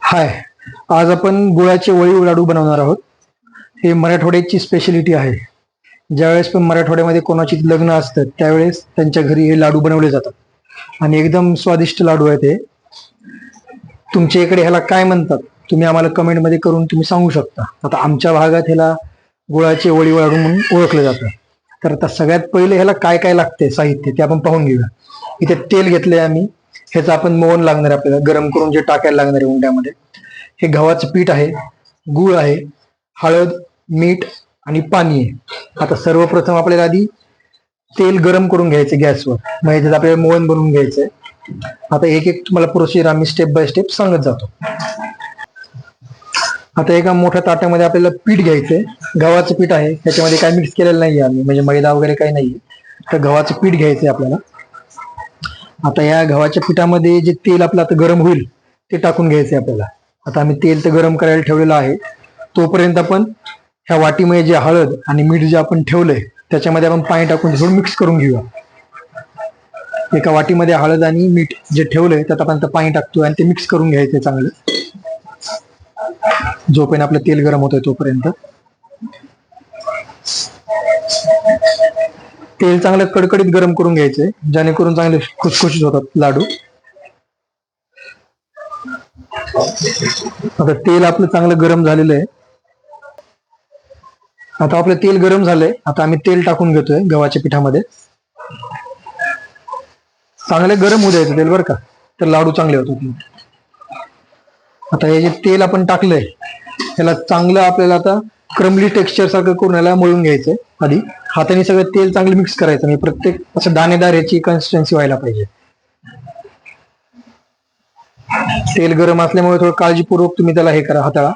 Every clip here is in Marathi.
हाय. आज आपण गुळाचे वळी लाडू बनवणार आहोत. हे मराठवाड्याची स्पेशलिटी आहे. ज्यावेळेस पण मराठवाड्यामध्ये कोणाची लग्न असतं त्यावेळेस त्यांच्या घरी हे लाडू बनवले जातात. आणि एकदम स्वादिष्ट लाडू आहेत हे. तुमच्या इकडे ह्याला काय म्हणतात? तुम्ही आम्हाला कमेंटमध्ये करून तुम्ही सांगू शकता. आता आमच्या भागात ह्याला गुळाचे वळी लाडू म्हणून ओळखलं जातं. तर आता सगळ्यात पहिले ह्याला काय काय लागते साहित्य ते आपण पाहून घेऊया. इथे तेल घेतलंय आम्ही. ह्याचं आपण मोहन लागणार आहे आपल्याला गरम करून जे टाकायला लागणार आहे उंड्यामध्ये. हे गव्हाचं पीठ आहे गूळ आहे हळद मीठ आणि पाणी आहे. आता सर्वप्रथम आपल्याला आधी तेल गरम करून घ्यायचं गॅसवर. मग ह्याच्यात आपल्याला मोहन बनवून घ्यायचंय. आता एक एक तुम्हाला प्रोसिजर आम्ही स्टेप बाय स्टेप सांगत जातो. आता एका मोठ्या ताट्यामध्ये आपल्याला पीठ घ्यायचंय. गव्हाचं पीठ आहे त्याच्यामध्ये काय मिक्स केलेलं नाहीये आम्ही. म्हणजे मैदा वगैरे काही नाहीये. तर गव्हाचं पीठ घ्यायचंय आपल्याला. आता या गव्हाच्या पिठामध्ये जे तेल आपलं आता गरम होईल ते टाकून घ्यायचंय आपल्याला. आता आम्ही तेल तर गरम करायला ठेवलेलं आहे. तोपर्यंत आपण ह्या वाटीमध्ये जे हळद आणि मीठ जे आपण ठेवलंय त्याच्यामध्ये आपण पाणी टाकून थोडं मिक्स करून घेऊया. एका वाटीमध्ये हळद आणि मीठ जे ठेवलंय त्यात आपण पाणी टाकतोय आणि ते मिक्स करून घ्यायचंय चांगलं. जोपर्यंत आपलं तेल गरम होतंय तोपर्यंत. तेल चांगलं कडकडीत गरम करून घ्यायचे जेणेकरून चांगले खुसखुशीत होतात लाडू. आता तेल आपलं चांगलं गरम झालेलं आहे. आता आपलं तेल गरम झालंय आता आम्ही तेल टाकून घेतोय गव्हाच्या पिठामध्ये. चांगले गरम होऊ द्यायचं तेल बरं का तर लाडू चांगले होतात. आता हे जे तेल आपण टाकलंय त्याला चांगलं आपल्याला आता क्रमली टेक्स्चर सारखं करून याला मळून घ्यायचंय आधी. हाताने सगळं तेल चांगलं मिक्स करायचं आणि प्रत्येक असं दाणेदार याची कन्सिस्टन्सी व्हायला पाहिजे. तेल गरम असल्यामुळे थोडं काळजीपूर्वक तुम्ही त्याला हे करा हाताळा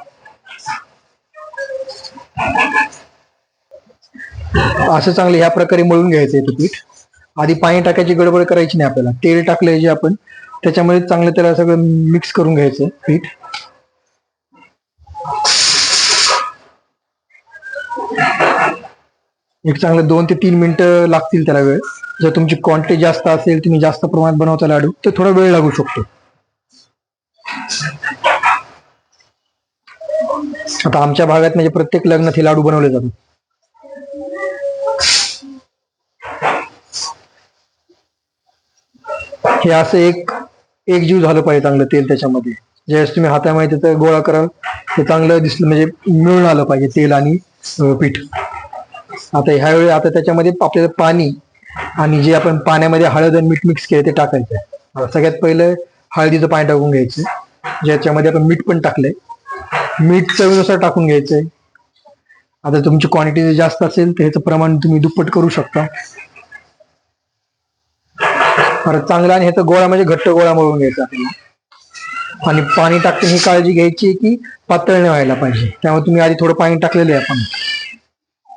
असं चांगलं ह्या प्रकारे मळून घ्यायचं येतं पीठ. आधी पाणी टाकायची गडबड करायची नाही आपल्याला. तेल टाकलंय जे आपण त्याच्यामध्ये चांगलं त्याला सगळं मिक्स करून घ्यायचं पीठ. एक चांगलं दोन ते तीन मिनिटं लागतील त्याला वेळ. जर तुमची क्वांटिटी जास्त असेल तुम्ही जास्त प्रमाणात बनवता लाडू तर थोडा वेळ लागू शकतो. आता आमच्या भागात म्हणजे प्रत्येक लग्नात हे लाडू बनवले जातात. हे असं एक एक जीव झालं पाहिजे चांगलं तेल त्याच्यामध्ये. ज्यावेळेस तुम्ही हातामध्ये त्याचं गोळा कराल ते चांगलं दिसलं म्हणजे मिळून आलं पाहिजे तेल आणि पीठ. आता ह्यावेळी आता त्याच्यामध्ये आपल्याला पाणी आणि जे आपण पाण्यामध्ये हळद आणि मीठ मिक्स केले ते टाकायचं आहे. सगळ्यात पहिलं हळदीचं पाणी टाकून घ्यायचं. ज्याच्यामध्ये आपण मीठ पण टाकलंय. मीठ चवीनुसार टाकून घ्यायचंय. आता तुमची क्वांटिटी जास्त असेल तर ह्याचं प्रमाण तुम्ही दुप्पट करू शकता. परत चांगला आणि ह्याचा गोळा म्हणजे घट्ट गोळा मळून घ्यायचा आपल्याला. आणि पाणी टाकते ही काळजी घ्यायची की पातळ नाही व्हायला पाहिजे. त्यामुळे तुम्ही आधी थोडं पाणी टाकलेलं आहे आपण.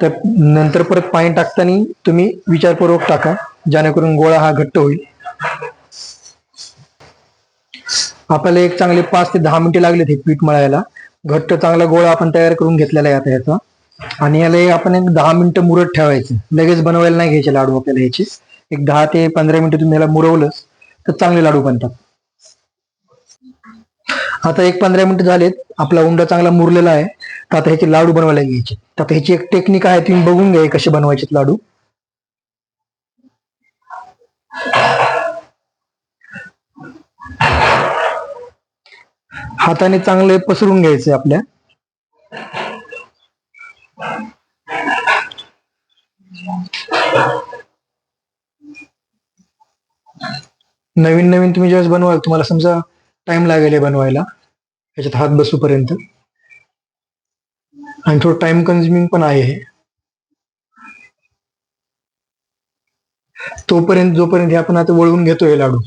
तर नंतर परत पाणी टाकताना तुम्ही विचारपूर्वक टाका जेणेकरून गोळा हा घट्ट होईल. आपल्याला एक चांगले पाच ते दहा मिनिटे लागले ते पीठ मळायला. घट्ट चांगला गोळा आपण तयार करून घेतलेला आहे आता याचा. आणि याला आपण एक दहा मिनिटं मुरत ठेवायचं. लगेच बनवायला नाही घ्यायचे लाडू आपल्याला ह्याचे एक दहा ते पंधरा मिनिटं तुम्ही याला मुरवलंच तर चांगले लाडू बनतात. आता एक पंधरा मिनिटं झालेत. आपला उंडा चांगला मुरलेला आहे. तर आता ह्याचे लाडू बनवायला घ्यायचे. तर आता ह्याची एक टेक्निक आहे तुम्ही बघून घ्या कसे बनवायचे लाडू. हाताने चांगले पसरून घ्यायचे आपल्या. नवीन नवीन तुम्ही ज्यावेळेस बनवाल तुम्हाला समजा टाइम लागेल हे बनवायला. याच्यात हात बसूपर्यंत. आणि थोडं टाइम कन्झ्युमिंग पण आहे हे. तोपर्यंत जोपर्यंत हे आपण आता वळवून घेतोय लाडू.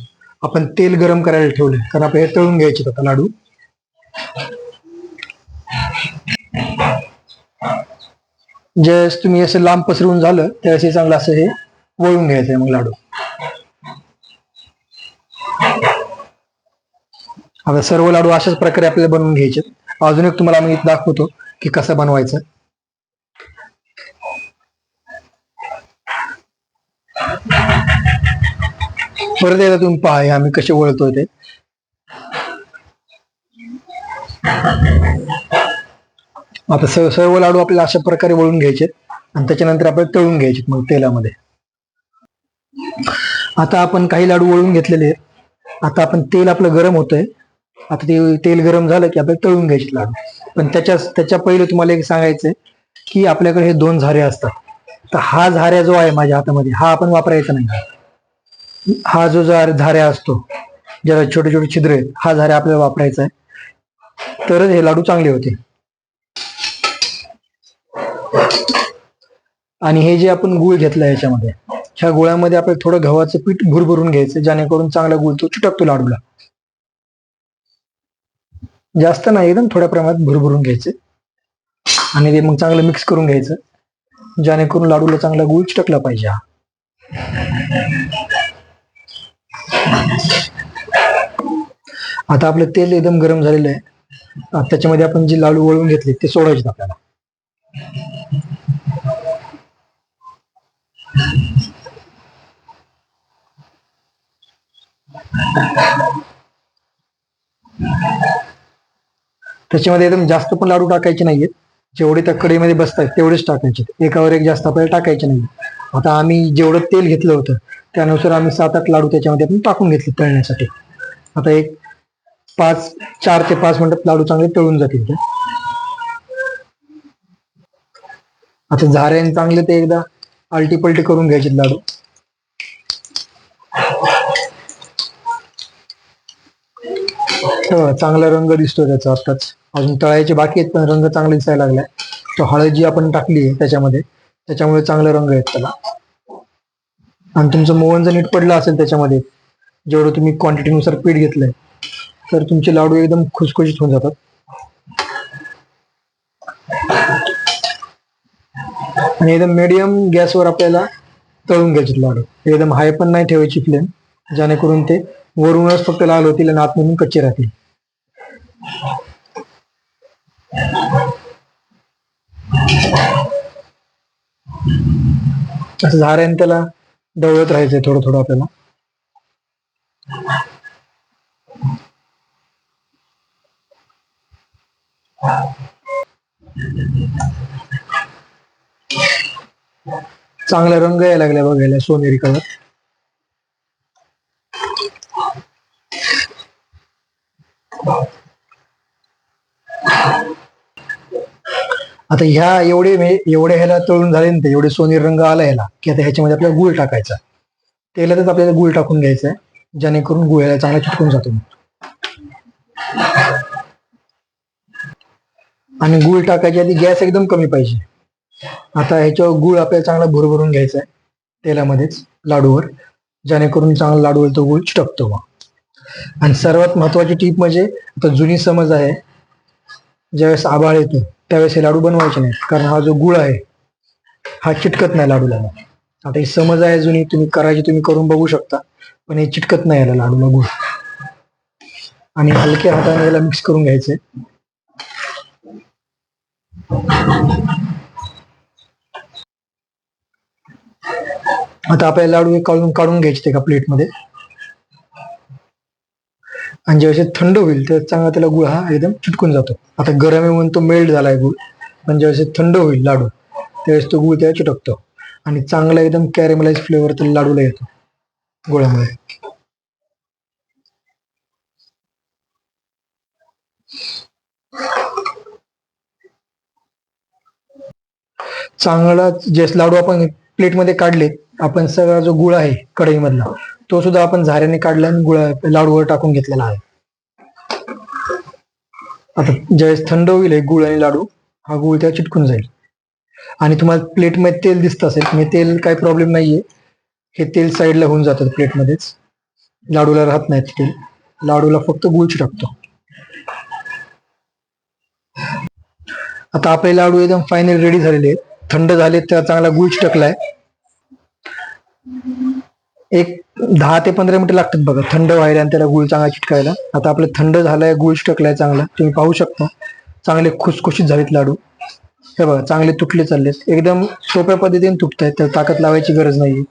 आपण तेल गरम करायला ठेवले कारण आपण हे तळून घ्यायचे आता लाडू. ज्यावेळेस तुम्ही असं लांब पसरवून झालं त्यावेळेस हे चांगलं असं हे वळून घ्यायचंय मग लाडू. आता सर्व लाडू अशाच प्रकारे आपल्याला बनवून घ्यायचे. अजून एक तुम्हाला मी दाखवतो की कसं बनवायचं. परत एकदा तुम्ही पहा आम्ही कसे वळतोय ते. आता सर्व लाडू आपल्याला अशा प्रकारे वळून घ्यायचे आणि त्याच्यानंतर आपल्याला तळून घ्यायचे मग तेलामध्ये. आता आपण काही लाडू वळून घेतलेले आहेत. आता आपण तेल आपलं गरम होतंय. आता ते तेल गरम झालं की आपल्याला तळून घ्यायचे लाडू पण त्याच्या त्याच्या पहिले तुम्हाला एक सांगायचंय की आपल्याकडे हे दोन झारे असतात. तर हा झाऱ्या जो आहे माझ्या हातामध्ये हा आपण वापरायचा नाही. हा जो झाऱ्या असतो ज्याला छोटे छोटे छिद्र आहेत हा झाऱ्या आपल्याला वापरायचा आहे. तरच हे लाडू चांगले होते. आणि हे जे आपण गुळ घेतलं याच्यामध्ये ह्या गुळामध्ये आपल्याला थोडं गव्हाचं पीठ भुरभरून घ्यायचं जेणेकरून चांगला गुळ तो चुटकतो लाडूला. जास्त नाही एकदम थोड्या प्रमाणात भरभरून घ्यायचे. आणि ते मग चांगलं मिक्स करून घ्यायचं. जेणेकरून लाडूला चांगला गुळ चिटकला पाहिजे हा. आता आपलं तेल एकदम गरम झालेलं आहे. त्याच्यामध्ये आपण जे लाडू वळून घेतले ते सोडायचे आपल्याला. त्याच्यामध्ये एकदम जास्त पण लाडू टाकायचे नाहीयेत. जेवढे त्या कढईमध्ये बसतात तेवढेच टाकायचे. एकावर एक जास्त आपल्याला टाकायचे नाही आता आम्ही जेवढं तेल घेतलं होतं त्यानुसार आम्ही सात आठ लाडू त्याच्यामध्ये आपण टाकून घेतले तळण्यासाठी. आता एक पाच चार ते पाच मिनिटात लाडू चांगले तळून जातील ते आता झाऱ्याने चांगले ते एकदा आलटी पलटी करून घ्यायचे लाडू. चांगला रंग दिसतो त्याचा आताच अजून तळायचे बाकी आहेत पण रंग चांगला दिसायला लागलाय तो हळद जी आपण टाकली आहे त्याच्यामध्ये त्याच्यामुळे चांगला रंग आहेत त्याला. आणि तुमचं मोहन जर नीट पडलं असेल त्याच्यामध्ये जेवढं तुम्ही क्वांटिटीनुसार पीठ घेतलंय तर तुमचे लाडू एकदम खुसखुशीत होऊन जातात. आणि एकदम मिडियम गॅसवर आपल्याला तळून घ्यायचे लाडू. एकदम हाय पण नाही ठेवायची फ्लेम जेणेकरून ते वरूनच फक्त लाल होतील आणि आतमधून कच्चे राहतील. असं झाऱ्याने त्याला डवळत राहायचंय थोडं थोडं आपल्याला. चांगला रंग यायला लागला बघायला सोनेरी कलर आता ह्या एवढे म्हणजे एवढे ह्याला तळून झाले ना ते एवढे सोनेरी रंग आला ह्याला की आता ह्याच्यामध्ये आपल्याला गुळ टाकायचा तेलातच आपल्याला गुळ टाकून घ्यायचा आहे जेणेकरून गुळ ह्याला चांगला चिटकून जातो आणि गुळ टाकायच्या आधी गॅस एकदम कमी पाहिजे. आता ह्याच्यावर गुळ आपल्याला चांगला भरभरून घ्यायचा आहे तेलामध्येच लाडूवर जेणेकरून चांगला लाडूवर तो गुळ चिटकतो मग. आणि सर्वात महत्वाची टीप म्हणजे आता जुनी समज आहे ज्यावेळेस आभाळ येतो त्यावेळेस हे लाडू बनवायचे नाही कारण हा जो गुळ आहे हा चिटकत नाही लाडूला. आता ही समज आहे जुनी तुम्ही करायची तुम्ही करून बघू शकता पण हे चिटकत नाही याला लाडूला गुळ. आणि हलक्या हाताने याला मिक्स करून घ्यायचे. आता आपल्याला लाडू हे काढून काढून घ्यायचे एका प्लेटमध्ये आणि जेव्हा थंड होईल तेव्हा चांगला त्याला गुळ हा एकदम चिटकून जातो. आता गरम आहे म्हणून तो मेल्ट झालाय गुळ पण ज्यावेळेस थंड होईल लाडू त्यावेळेस तो गुळ त्याला चिटकतो. आणि चांगला एकदम कॅरेमलाइज फ्लेवर त्या लाडूला येतो गुळामध्ये चांगला जे लाडू आपण प्लेटमध्ये काढले आपण सगळा जो गुळ आहे कढईमधला तो सुद्धा आपण झाऱ्याने काढला आणि गुळा लाडूवर टाकून घेतलेला आहे. आता ज्यावेळेस थंड होईल हे गुळ आणि लाडू हा गुळ त्या चिटकून जाईल. आणि तुम्हाला प्लेटमध्ये तेल दिसत असेल म्हणजे तेल काही प्रॉब्लेम नाहीये. हे तेल साईडला होऊन जातात प्लेटमध्येच. लाडूला राहत नाहीत तेल. लाडूला फक्त गुळ चिटकतो. आता आपले लाडू एकदम फायनल रेडी झालेले आहेत. थंड झाले तर चांगला गुळ चिटकलाय. एक दहा ते पंधरा मिनिटं लागतात बघा. थंड व्हायला आणि त्याला गुळ चांगला चिटकायला. आता आपलं थंड झालाय गुळ चिटकलाय चांगला. तुम्ही पाहू शकता. चांगले खुसखुशीत झालेत लाडू. हे बघा चांगले तुटले चाललेत. एकदम सोप्या पद्धतीने तुटत आहेत तर ताकद लावायची गरज नाहीये.